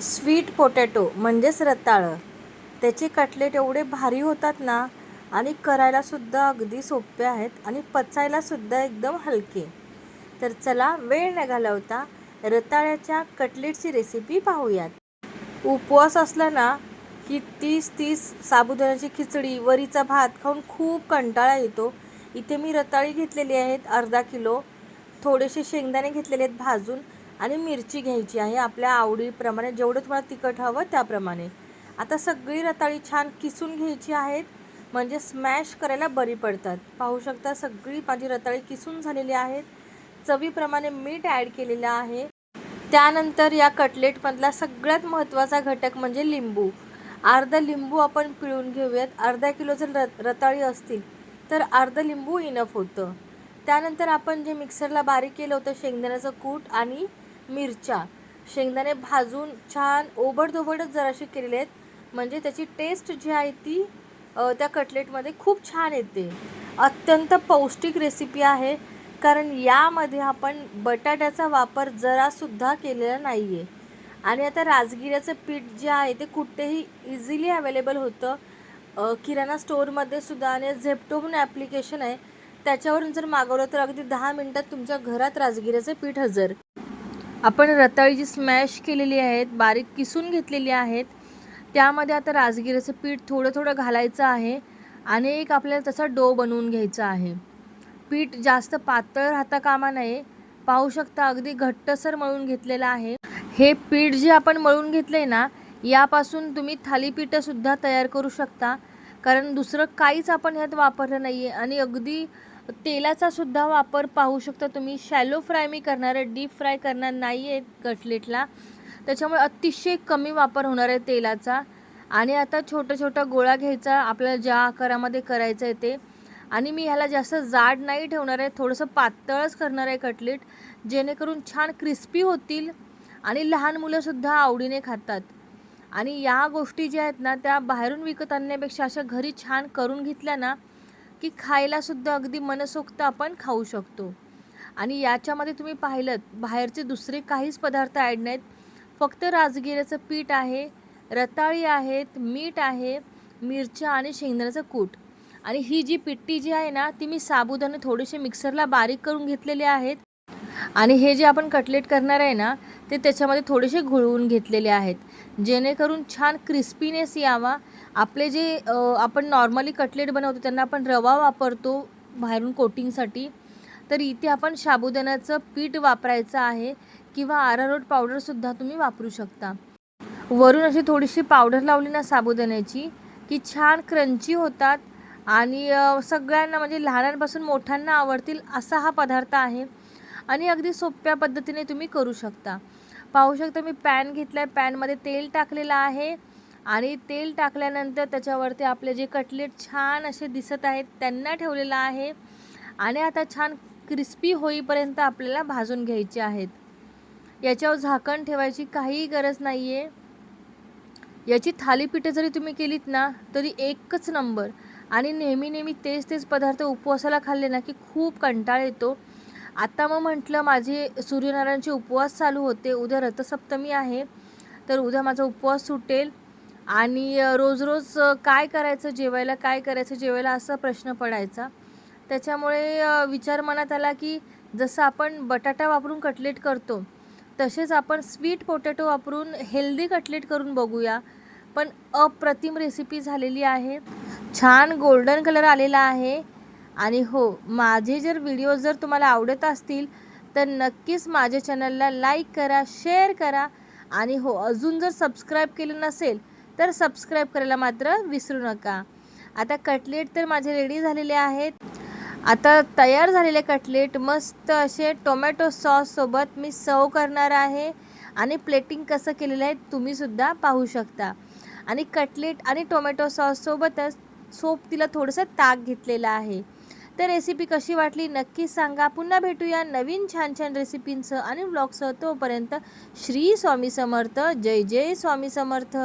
Sweet potato म्हणजेच रताळं. त्याचे cutlet एवढे भारी होतात ना आणि करायलासुद्धा अगदी सोपे आहेत आणि पचायलासुद्धा एकदम हलके. तर चला वेळ न घालवता रताळ्याच्या कटलेटची रेसिपी पाहूयात. उपवास असला ना की तीस तीस साबुदाण्याची खिचडी वरीचा भात खाऊन खूप कंटाळा येतो. इथे मी रताळी घेतलेली आहेत अर्धा किलो. थोडेसे शेंगदाणे घेतलेले आहेत भाजून. आणि मिरची घ्यायची आहे. आपल्या आवडीप्रमाणे जेवढं तुम्हाला तिखट हवं त्याप्रमाणे. आता सगळी रताळी छान किसून घ्यायची आहेत. म्हणजे स्मॅश करायला बरी पडतात. पाहू शकता सगळी माझी रताळी किसून झालेली आहेत. चवीप्रमाणे मीठ ॲड केलेलं आहे. त्यानंतर या कटलेटमधला सगळ्यात महत्त्वाचा घटक म्हणजे लिंबू. अर्धा लिंबू आपण पिळून घेऊयात. अर्धा किलो जर रत रताळी असतील तर अर्धं लिंबू इनफ होतं. त्यानंतर आपण जे मिक्सरला बारीक केलं होतं शेंगदाण्याचं कूट आणि मिरच्या. शेंगदाणे भाजून छान ओबडधोबडच जराशी केलेले आहेत. म्हणजे त्याची टेस्ट जी आहे ती त्या कटलेटमध्ये खूप छान येते. अत्यंत पौष्टिक रेसिपी आहे. कारण यामध्ये आपण बटाट्याचा वापर जरासुद्धा केलेला नाही आहे आणि आता राजगिऱ्याचं पीठ जे आहे ते कुठेही इझिली अवेलेबल होतं. किराणा स्टोअरमध्ये सुद्धा आणि झेप्टो म्हणून ॲप्लिकेशन आहे. त्याच्यावरून जर मागवलं तर अगदी दहा मिनटात तुमच्या घरात राजगिऱ्याचं पीठ हजर. आपण रताळी जी स्मॅश केलेली आहेत बारीक किसून घेतलेली आहेत त्यामध्ये आता राजगिऱ्याचं पीठ थोडं थोडं घालायचं आहे आणि एक आपल्याला तसा डो बनवून घ्यायचा आहे. पीठ जास्त पातळ राहता कामा नये. पाहू शकता अगदी घट्टसर मळून घेतलेलं आहे. हे पीठ जे आपण मळून घेतलं आहे ना यापासून तुम्ही थालीपीठंसुद्धा तयार करू शकता. कारण दुसरं काहीच आपण ह्यात वापरलं नाही आहे आणि अगदी तेलाचा सुद्धा वापर पाहू शकता तुम्ही. शॅलो फ्राय मी करणार आहे डीप फ्राय करणार नाही आहे कटलेटला. त्याच्यामुळे अतिशय कमी वापर होणार आहे तेलाचा. आणि आता छोटं छोटा गोळा घ्यायचा आपल्याला ज्या आकारामध्ये करायचं आहे ते. आणि मी ह्याला जास्त जाड नाही ठेवणार आहे थोडंसं पातळच करणार आहे कटलेट जेणेकरून छान क्रिस्पी होतील आणि लहान मुलंसुद्धा आवडीने खातात. आणि या गोष्टी ज्या आहेत ना त्या बाहेरून विकत आणण्यापेक्षा अशा घरी छान करून घेतल्या ना की खायलासुद्धा अगदी मनसोक्त आपण खाऊ शकतो. आणि याच्यामध्ये तुम्ही पाहिलं बाहेरचे दुसरे काहीच पदार्थ ॲड नाहीत. फक्त राजगिऱ्याचं पीठ आहे रताळी आहेत मीठ आहे मिरच्या आणि शेंगदाण्याचं कूट. आणि ही जी पिट्टी जी आहे ना ती मी साबुदाणे थोडेसे मिक्सरला बारीक करून घेतलेले आहेत. आणि हे जे आपण कटलेट करणार आहे ना ते त्याच्यामध्ये थोडेसे घुळवून घेतलेले आहेत. जेणेकरून छान क्रिस्पीनेस यावा. आपले जे आपण नॉर्मली कटलेट बनवतो त्यांना आपण रवा वापरतो बाहेरून कोटिंगसाठी तर इथे आपण साबुदाण्याचं पीठ वापरायचं आहे किंवा आरारोट पावडरसुद्धा तुम्ही वापरू शकता. वरून अशी थोडीशी पावडर लावली ना साबुदाण्याची की छान क्रंची होतात. आणि सगळ्यांना म्हणजे लहानांपासून मोठ्यांना आवडतील असा हा पदार्थ आहे. आणि अगदी सोप्या पद्धतीने तुम्ही करू शकता. पाहू शकता मी पॅन घेतला आहे पॅनमध्ये तेल टाकलेलं आहे. आणि तेल टाकल्यानंतर त्याच्यावरती आपले जे कटलेट छान असे दिसत आहेत त्यांना ठेवलेलं आहे. आणि आता छान क्रिस्पी होईपर्यंत आपल्याला भाजून घ्यायचे आहेत. याच्यावर झाकण ठेवायची काहीही गरज नाही आहे याची थालीपीठं जरी तुम्ही केलीत ना तरी एकच नंबर. आणि नेहमी नेहमी तेच तेच पदार्थ उपवासाला खाल्ले ना की खूप कंटाळ येतो. आता मग म्हटलं माझे सूर्यनारायणचे उपवास चालू होते उद्या रथसप्तमी आहे तर उद्या माझा उपवास सुटेल. आणि रोज रोज काय करायचं जेवायला काय करायचं जेवायला असा प्रश्न पडायचा. त्याच्यामुळे विचार मनात आला की जसं आपण बटाटा वापरून कटलेट करतो तसेच आपण स्वीट पोटॅटो वापरून हेल्दी कटलेट करून बघूया. पण अप्रतिम रेसिपी झालेली आहे. छान गोल्डन कलर आलेला आहे. आणि हो माझे जर व्हिडिओ जर तुम्हाला आवडत असतील तर नक्कीच माझ्या चॅनलला लाईक करा शेअर करा. आणि हो अजून जर सबस्क्राईब केलं नसेल तर सबस्क्राईब करायला मात्र विसरू नका. आता कटलेट तर माझे रेडी झालेले आहेत. आता तयार झालेले कटलेट मस्त असे टोमॅटो सॉससोबत मी सर्व करणार आहे. आणि प्लेटिंग कसं केलेलं आहे तुम्हीसुद्धा पाहू शकता. आणि कटलेट आणि टोमॅटो सॉससोबतच सोप तिला थोडंसं ताक घेतलेलं आहे. तर रेसिपी कशी वाटली नक्की सांगा. पुन्हा भेटूया नवीन छान छान रेसिपींसह आणि ब्लॉगसह तोपर्यंत श्री स्वामी समर्थ. जय जय स्वामी समर्थ.